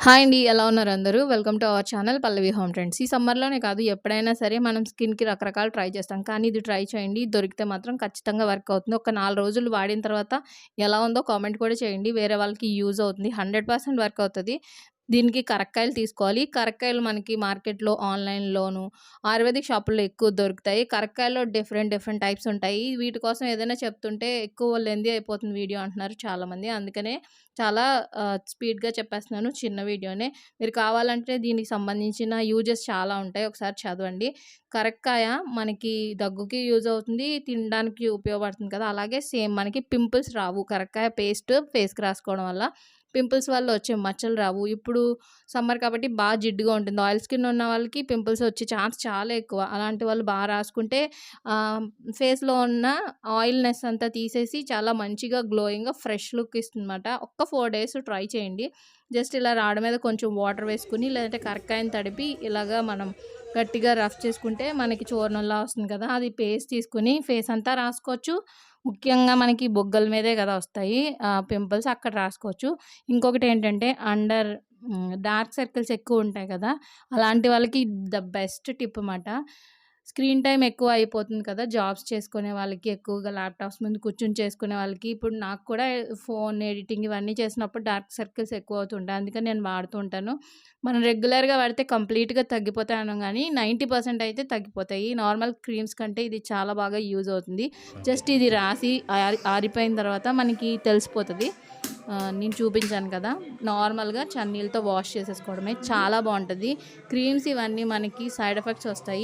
Hi అండి. ఎలా ఉన్నారు అందరూ? Welcome to our channel Pallavi home trends. ఈ సమ్మర్‌లోనే కాదు ఎప్పుడైనా సరే మనం స్కిన్‌కి రకరకాలు ట్రై చేస్తాం. కానీ ఇది ట్రై చేయండి. దొరికితే మాత్రం ఖచ్చితంగా వర్క్ అవుతుంది. ఒక నాలుగు రోజులు వాడిన తర్వాత ఎలా ఉందో కామెంట్ కూడా చేయండి. వేరే వాళ్ళకి యూజ్ అవుతుంది. 100% వర్క్ అవుతుంది దీనికి కరక్కాయలు తీసుకోవాలి. కరక్కాయలు మనకి మార్కెట్‌లో, ఆన్‌లైన్‌లోను, ఆయుర్వేదిక్ షాపుల్లో ఎక్కువ దొరుకుతాయి. కరక్కాయలో డిఫరెంట్ డిఫరెంట్ టైప్స్ ఉంటాయి. వీటి కోసం ఏదైనా చెప్తుంటే ఎక్కువ లెంది అయిపోతుంది వీడియో అంటున్నారు చాలామంది. అందుకనే చాలా స్పీడ్‌గా చెప్పేస్తున్నాను. చిన్న వీడియోనే. మీరు కావాలంటే దీనికి సంబంధించిన యూజెస్ చాలా ఉంటాయి. ఒకసారి చదవండి. కరక్కాయ మనకి దగ్గుకి యూజ్ అవుతుంది. తినడానికి ఉపయోగపడుతుంది కదా! అలాగే సేమ్ మనకి పింపుల్స్ రావు. కరక్కాయ పేస్ట్ ఫేస్‌కి రాసుకోవడం వల్ల పింపుల్స్ వల్ల వచ్చే మచ్చలు రావు. ఇప్పుడు సమ్మర్ కాబట్టి బాగా జిడ్డుగా ఉంటుంది. ఆయిల్ స్కిన్ ఉన్న వాళ్ళకి పింపుల్స్ వచ్చే ఛాన్స్ చాలా ఎక్కువ. అలాంటి వాళ్ళు బాగా రాసుకుంటే ఫేస్‌లో ఉన్న ఆయిల్‌నెస్ అంతా తీసేసి చాలా మంచిగా గ్లోయింగ్‌గా ఫ్రెష్ లుక్ ఇస్తుందన్నమాట. ఒక్క ఫోర్ డేస్ ట్రై చేయండి. జస్ట్ ఇలా రాడ్ మీద కొంచెం వాటర్ వేసుకుని లేదంటే కరక్కాయని తడిపి ఇలాగా మనం గట్టిగా రఫ్ చేసుకుంటే మనకి చూర్ణంలా వస్తుంది కదా! అది పేస్ట్ తీసుకుని ఫేస్ అంతా రాసుకోవచ్చు. ముఖ్యంగా మనకి బొగ్గల మీదే కదా వస్తాయి పింపుల్స్ అక్కడ రాసుకోవచ్చు. ఇంకొకటి ఏంటంటే అండర్ డార్క్ సర్కిల్స్ ఎక్కువ ఉంటాయి కదా! అలాంటి వాళ్ళకి ద బెస్ట్ టిప్ అన్నమాట స్క్రీన్ టైమ్ ఎక్కువ అయిపోతుంది కదా! జాబ్స్ చేసుకునే వాళ్ళకి ఎక్కువగా ల్యాప్‌టాప్స్ ముందు కూర్చొని చేసుకునే వాళ్ళకి ఇప్పుడు నాకు కూడా ఫోన్ ఎడిటింగ్ ఇవన్నీ చేసినప్పుడు డార్క్ సర్కిల్స్ ఎక్కువ అవుతుంటాయి. అందుకని నేను వాడుతూ ఉంటాను. మనం రెగ్యులర్‌గా వాడితే కంప్లీట్‌గా తగ్గిపోతాయి అనం గానీ 90% అయితే తగ్గిపోతాయి. నార్మల్ క్రీమ్స్ కంటే ఇది చాలా బాగా యూజ్ అవుతుంది. జస్ట్ ఇది రాసి ఆరి ఆరిపోయిన తర్వాత మనకి తెలిసిపోతది. నేను చూపించాను కదా! నార్మల్‌గా చన్నీళ్ళతో వాష్ చేసేసుకోవడమే. చాలా బావుంటది. క్రీమ్స్ ఇవన్నీ మనకి సైడ్ ఎఫెక్ట్స్ వస్తాయి.